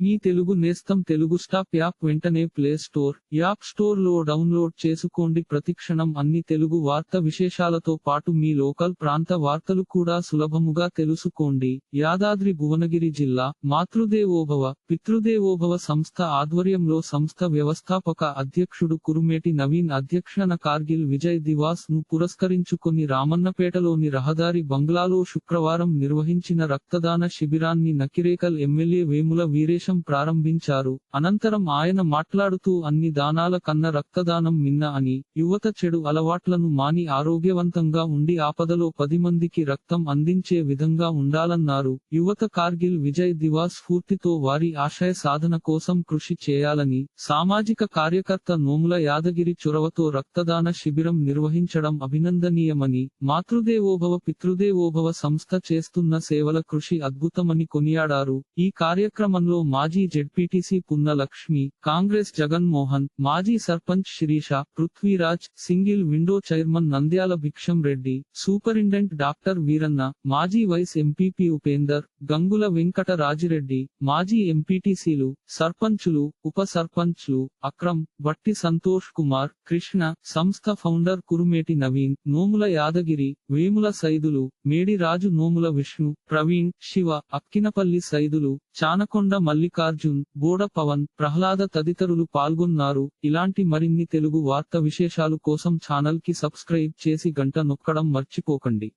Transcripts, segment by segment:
మీ తెలుగు నేస్తం Telugu stop app వెంటనే play store app స్టోర్లో డౌన్లోడ్ చేసుకోండి. ప్రతిక్షణం అన్ని తెలుగు వార్త విశేషాలతో పాటు మీ లోకల్ ప్రాంత వార్తలు కూడా సులభముగా తెలుసుకోండి. యాదాద్రి భువనగిరి జిల్లా మాతృదేవోభవ పితృదేవోభవ సంస్థ ఆధ్వర్యంలో సంస్థ వ్యవస్థాపక అధ్యక్షుడు కురుమేటి నవీన్ అధ్యక్షన కార్గిల్ విజయ్ దివాస్ను పురస్కరించుకొని రామన్నపేటలోని రహదారి బంగ్లాలో శుక్రవారం నిర్వహించిన రక్తదాన శిబిరాన్ని నకిరేకల్ ఎమ్మెల్యే వేముల వీరేశం ప్రారంభించారు. అనంతరం ఆయన మాట్లాడుతూ అన్ని దానాల కన్న రక్తదానం మిన్న అని యువత చెడు అలవాట్లను మాని ఆరోగ్యవంతంగా ఉండి ఆపదలో పది మందికి రక్తం అందించే విధంగా ఉండాలన్నారు. యువత కార్గిల్ విజయ్ దివాస్ స్ఫూర్తితో వారి ఆశయ సాధన కోసం కృషి చేయాలని సామాజిక కార్యకర్త నోముల యాదగిరి చొరవతో రక్తదాన శిబిరం నిర్వహించడం అభినందనీయమని మాతృదేవోభవ పితృదేవోభవ సంస్థ చేస్తున్న సేవల కృషి అద్భుతమని కొనియాడారు. ఈ కార్యక్రమంలో మాజీ జెడ్పీటీసీ పున్న లక్ష్మి కాంగ్రెస్ జగన్మోహన్ మాజీ sarpanch Sirisha Prithviraj single window chairman Nandyala Bhiksham Reddy superintendent doctor Veeranna మాజీ వైస్ ఎంపీపీ ఉపేందర్ గంగుల వెంకట రాజిరెడ్డి మాజీ ఎంపీటీసీలు సర్పంచులు ఉప సర్పంచ్లు అక్రమ్ బట్టి సంతోష్ కుమార్ కృష్ణ సంస్థ ఫౌండర్ కురుమేటి నవీన్ నోముల యాదగిరి వేముల సైదులు మేడి రాజు నోముల విష్ణు ప్రవీణ్ శివ అక్కినపల్లి సైదులు చానకొండ మల్లి మల్లికార్జున్ బోడ పవన్ ప్రహ్లాద తదితరులు పాల్గొన్నారు. ఇలాంటి మరిన్ని తెలుగు వార్త విశేషాలు కోసం ఛానల్కి సబ్స్క్రైబ్ చేసి గంట నొక్కడం మర్చిపోకండి.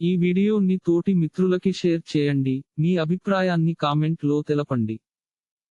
ఈ వీడియోని తోటి మిత్రులకి షేర్ చేయండి. మీ అభిప్రాయాన్ని కామెంట్లో తెలపండి.